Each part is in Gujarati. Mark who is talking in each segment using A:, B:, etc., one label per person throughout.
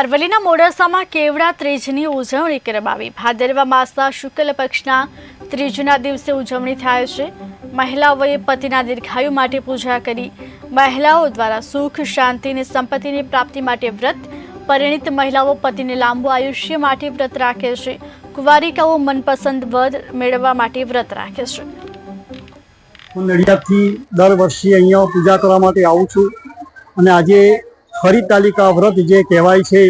A: અરવલ્લીના મોડાસામાં કેવડા ત્રીજની ઉજવણી કરવામાં આવી ભાદરવા માસના શુક્લ પક્ષના ત્રીજના દિવસે ઉજવણી થાય છે. મહિલાઓએ પતિના દીર્ઘાયુ માટે પૂજા કરી. મહિલાઓ દ્વારા સુખ, શાંતિ અને સંપત્તિની પ્રાપ્તિ માટે વ્રત. પરિણીત મહિલાઓ પતિને લાંબુ આયુષ્ય માટે વ્રત રાખે છે. કુંવારિકાઓ મનપસંદ વર મેળવવા માટે વ્રત રાખે છે.
B: હું નડિયાદથી દર વર્ષે અહીંયા પૂજા કરવા માટે આવું છું. અને આજે હરિ તાલિકા વ્રત જે કહેવાય છે,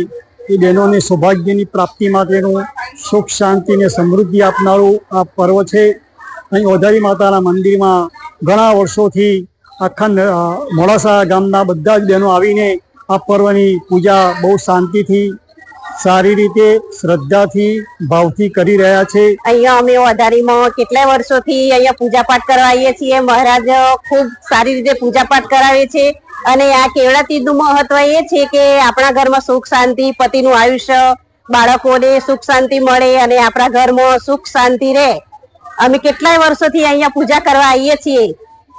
B: એ બહેનોને સૌભાગ્યની પ્રાપ્તિ માટેનું સુખ, શાંતિ ને સમૃદ્ધિ આપનારું આ પર્વ છે. અહીં ઓધારી માતાના મંદિરમાં ઘણા વર્ષોથી આખા મોડાસા ગામના બધા જ બહેનો આવીને આ પર્વની પૂજા બહુ શાંતિથી, સારી રીતે, શ્રદ્ધાથી, ભાવથી કરી રહ્યા છે.
C: અહીંયા અમે વધારીમાં કેટલાય વર્ષોથી અહીંયા પૂજા પાઠ કરવા આવીએ છીએ. મહારાજ ખૂબ સારી રીતે પૂજા પાઠ કરાવે છે. અને આ કેવડા તીજનું મહત્વ એ છે કે આપણા ઘરમાં સુખ શાંતિ, પતિનું આયુષ્ય, બાળકોને સુખ શાંતિ મળે અને આપણા ઘરમાં સુખ શાંતિ રહે. અમે કેટલાય વર્ષોથી અહીંયા પૂજા કરવા આવીએ છીએ.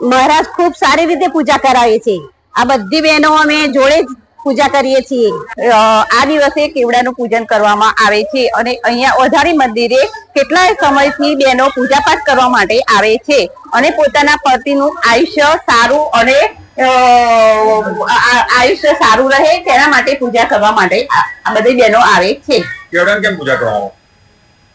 C: મહારાજ ખૂબ સારી રીતે પૂજા કરાવે છે. આ બધી બહેનો અમે જોડે જ પૂજા કરીએ છીએ.
D: આ દિવસે કેવડાનું પૂજન કરવામાં આવે છે અને અહીંયા વધારી મંદિરે કેટલાય સમયથી બહેનો પૂજાપાઠ કરવા માટે આવે છે અને પોતાના પતિનું આયુષ્ય સારું અને આયુષ્ય સારું રહે તેના માટે પૂજા કરવા માટે આ બધી બહેનો આવે છે.
E: કેવડાને કેમ પૂજા કરવામાં